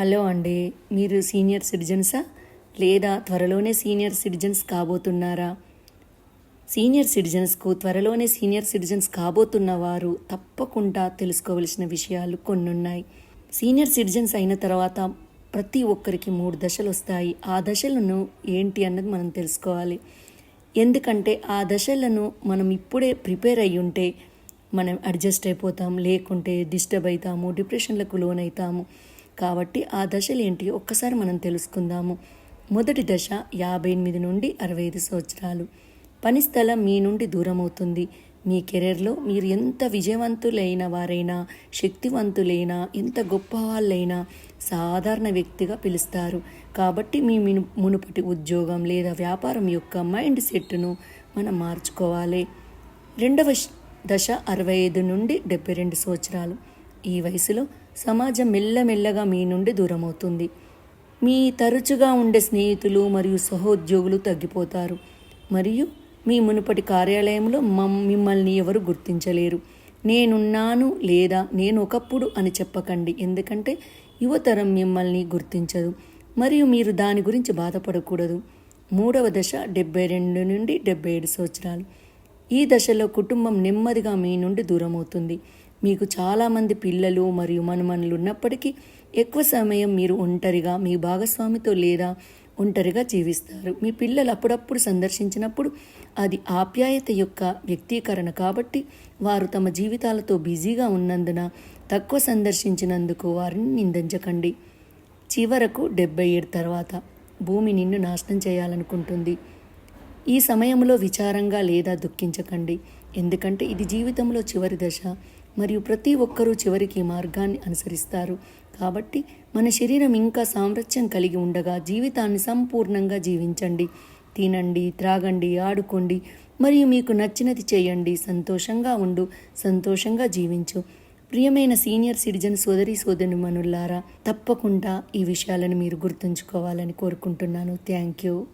Hello అండి మీరు senior సిటిజన్సా? లేదా త్వరలోనే సీనియర్ సిటిజన్స్ కాబోతున్నారా? సీనియర్ సిటిజన్స్కు త్వరలోనే సీనియర్ సిటిజన్స్ కాబోతున్న వారు తప్పకుండా తెలుసుకోవలసిన విషయాలు కొన్ని ఉన్నాయి సీనియర్ సిటిజన్స్ అయిన తర్వాత ప్రతి ఒక్కరికి మూడు దశలు వస్తాయి. ఆ దశలను ఏంటి అన్నది మనం తెలుసుకోవాలి. ఎందుకంటే ఆ దశలను మనం ఇప్పుడే ప్రిపేర్ అయ్యి ఉంటే మనం అడ్జస్ట్ అయిపోతాం లేకుంటే డిస్టర్బ్ అవుతాము డిప్రెషన్లకు లోనవుతాము కాబట్టి ఆ దశలు ఏంటి? ఒక్కసారి మనం తెలుసుకుందాము. మొదటి దశ యాభై ఎనిమిది నుండి అరవై ఐదు సంవత్సరాలు. పని స్థలం మీ నుండి దూరం అవుతుంది మీ కెరీర్లో మీరు ఎంత విజయవంతులైన వారైనా శక్తివంతులైనా ఎంత గొప్ప వాళ్ళైనా సాధారణ వ్యక్తిగా పిలుస్తారు. కాబట్టి మీ మిను మునుపటి ఉద్యోగం లేదా వ్యాపారం యొక్క మైండ్ సెట్ను మనం మార్చుకోవాలి. రెండవ దశ అరవై ఐదు నుండి డెబ్బై రెండు సంవత్సరాలు. ఈ వయసులో సమాజం మెల్లమెల్లగా మీ నుండి దూరమవుతుంది. మీ తరచుగా ఉండే స్నేహితులు మరియు సహోద్యోగులు తగ్గిపోతారు. మరియు మీ మునుపటి కార్యాలయంలో మమ్ మిమ్మల్ని ఎవరు గుర్తించలేరు. నేనున్నాను లేదా నేను ఒకప్పుడు అని చెప్పకండి. ఎందుకంటే యువతరం మిమ్మల్ని గుర్తించదు. మరియు మీరు దాని గురించి బాధపడకూడదు. మూడవ దశ డెబ్బై రెండు నుండి డెబ్బై ఏడు సంవత్సరాలు. ఈ దశలో కుటుంబం నెమ్మదిగా మీ నుండి దూరం అవుతుంది మీకు చాలామంది పిల్లలు మరియు మనుమనులు ఉన్నప్పటికీ ఎక్కువ సమయం మీరు ఒంటరిగా మీ భాగస్వామితో లేదా ఒంటరిగా జీవిస్తారు. మీ పిల్లలు అప్పుడప్పుడు సందర్శించినప్పుడు అది ఆప్యాయత యొక్క వ్యక్తీకరణ కాబట్టి వారు తమ జీవితాలతో బిజీగా ఉన్నందున తక్కువ సందర్శించినందుకు వారిని నిందించకండి. చివరకు డెబ్బై ఏడు తర్వాత భూమి నిన్ను నాశనం చేయాలనుకుంటుంది. ఈ సమయంలో విచారంగా లేదా దుఃఖించకండి. ఎందుకంటే ఇది జీవితంలో చివరి దశ. మరియు ప్రతి ఒక్కరూ చివరికి ఈ మార్గాన్ని అనుసరిస్తారు. కాబట్టి మన శరీరం ఇంకా సామర్థ్యం కలిగి ఉండగా జీవితాన్ని సంపూర్ణంగా జీవించండి. తినండి త్రాగండి ఆడుకోండి మరియు మీకు నచ్చినది చేయండి. సంతోషంగా ఉండు సంతోషంగా జీవించు. ప్రియమైన సీనియర్ సిటిజన్ సోదరి సోదరి మనుల్లారా తప్పకుండా ఈ విషయాలను మీరు గుర్తుంచుకోవాలని కోరుకుంటున్నాను. Thank you.